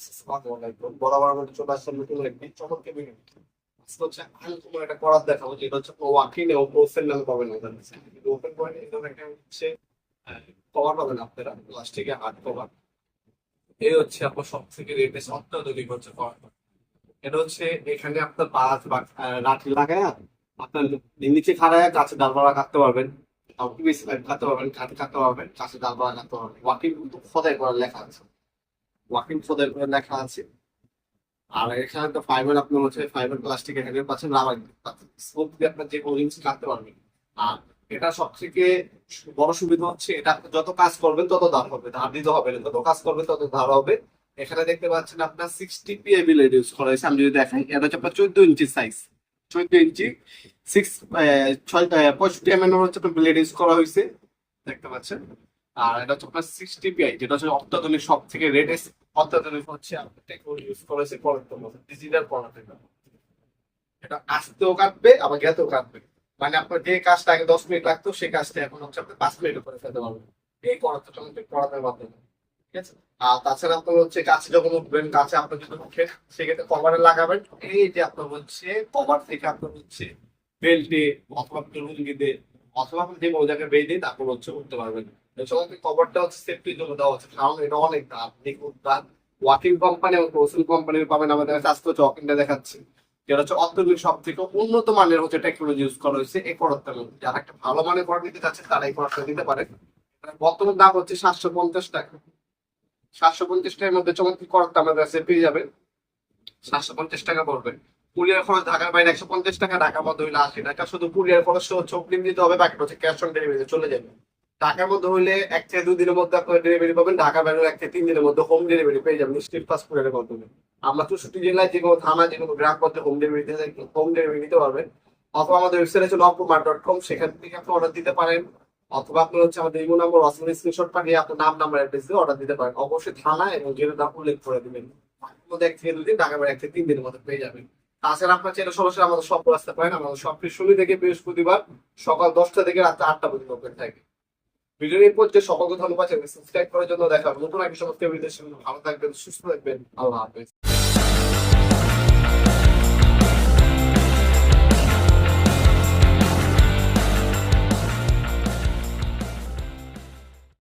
কাছে এটা হচ্ছে এখানে আপনার আপনার নিচে খাড়ায় গাছে ডালপালা কাটতে পারবেন কাটতে পারবেন কাঠে কাটতে পারবেন গাছে ডালপালা কাটতে পারবেন ওয়াকিং কিন্তু খোদাই করার লেখা আছে ওয়াকিং করে লেখা আছে। আর এখানে একটা ফাইবার আপনার হচ্ছে ফাইবার প্লাস্টিক এখানে পাচ্ছেন, রাবার দিয়ে আপনার যে জিনিস কাটতে পারবেন। আর এটা সব থেকে বড় সুবিধা হচ্ছে, এটা যত কাজ করবেন তত দাম হবে, ধার দিতে হবে না। যত কাজ করবেন তত ধার হবে। এখানে দেখতে পাচ্ছেন আপনার সিক্সটি পিএবি লেড ইউজ করা হয়েছে, আমি যদি দেখাই, এটা হচ্ছে আপনার চোদ্দ ইঞ্চি সাইজ চোদ্দ ইঞ্চি সিক্স ছয় পঁয়ষট্টি এম এর হচ্ছে আপনার ব্লেড ইউজ করা হয়েছে। দেখতে পাচ্ছেন। আর এটা হচ্ছে আপনার সিক্সটি পিআই যেটা হচ্ছে অত্যাধুনিক সব থেকে রেটেস্ট অত্যাধুনিক হচ্ছে টেকনোলজি ইউজ করেছে পড়াতে ডিজিটাল পড়াতে এটা আসতেও কাটবে, আবার গেতেও কাটবে। মানে আপনার যে কাজটা আগে দশ মিনিট লাগতো, সেই কাজটা এখন হচ্ছে আপনি পাঁচ মিনিটে করে ফেলতে পারবেন। এই পড়াতে পড়াতে মাধ্যমে, ঠিক আছে? আর তাছাড়া আপনার হচ্ছে গাছে যখন উঠবেন, গাছে আপনার যদি উঠে সেক্ষেত্রে কভারে লাগাবেন। এই যে আপনার হচ্ছে কভার থেকে আপনার হচ্ছে বেল্টে অথবা লুঙ্গিতে অথবা আপনি যে জায়গায় বেঁধে তারপর হচ্ছে উঠতে পারবেন। এছাড়া কভারটা হচ্ছে সেফটির জন্য দেওয়া হচ্ছে, কারণ এটা অনেক দাম। দেখুন দাম ওয়াকিং কোম্পানি এবং প্রসেল কোম্পানির পাবেন আমাদের কাছে আজকে হচ্ছে ওয়াকিংটা দেখাচ্ছি। যেটা হচ্ছে অত্যন্ত সব থেকে উন্নত মানের হচ্ছে টেকনোলজি ইউজ করা হয়েছে, এই প্রোডাক্টটার মধ্যে যারা একটা ভালো মানের প্রোডাক্ট নিতে চাচ্ছে, তারা এই প্রোডাক্টটা নিতে পারে। বর্তমান দাম হচ্ছে সাতশো পঞ্চাশ টাকা। সাতশো পঞ্চাশ টাকার মধ্যে চমৎকার প্রোডাক্ট আমাদের কাছে পেয়ে যাবেন। সাতশো পঞ্চাশ টাকা পড়বে। কুরিয়ার খরচ ঢাকার বাইরে একশো পঞ্চাশ টাকা, ঢাকার মধ্যে হইলে আশি টাকা শুধু কুরিয়ার খরচ হচ্ছে অগ্রিম দিতে হবে বাকি হচ্ছে ক্যাশ অন ডেলিভারি চলে যাবে। ঢাকার মধ্যে হইলে এক থেকে দুই দিনের মধ্যে আপনার ডেলিভারি পাবেন, ঢাকা বাইরে এক থেকে তিন দিনের মধ্যে হোম ডেলিভারি পেয়ে যাবেন ফাস্ট ফুডের মাধ্যমে। আমরা চৌষট্টি জেলায় যে কোনো থানা, যে কোনো গ্রাম পর্যায়ে হোম ডেলিভারি হোম ডেলিভারি নিতে পারবেন। অথবা আমাদের ওয়েবসাইট আছে লপমার্ট ডট কম সেখান থেকে আপনি অর্ডার দিতে পারেন। অথবা আপনার হচ্ছে আমাদের ইমো নাম্বার ওয়াসমের স্ক্রিনশট পাঠিয়ে আপনার নাম নাম্বার অ্যাড্রেস দিয়ে অর্ডার দিতে পারেন। অবশ্যই থানা এবং জেলার নাম উল্লেখ করে দিবেন। মধ্যে এক থেকে দুই দিন ঢাকা বাইরে এক থেকে তিন দিনের মধ্যে পেয়ে যাবেন। তাছাড়া আপনার চাইলে সরাসরি আমাদের সব আসতে পারেন। আমাদের সব শুরু থেকে বৃহস্পতিবার সকাল দশটা থেকে রাত আটটা পর্যন্ত থাকে। ভিডিওর এই পর্যায়ে সকলকে ধন্যবাদ সাবস্ক্রাইব করার জন্য দেখা নতুন এক সমস্ত ভিডিও ভালো থাকবেন, সুস্থ থাকবেন। আল্লাহ হাফেজ।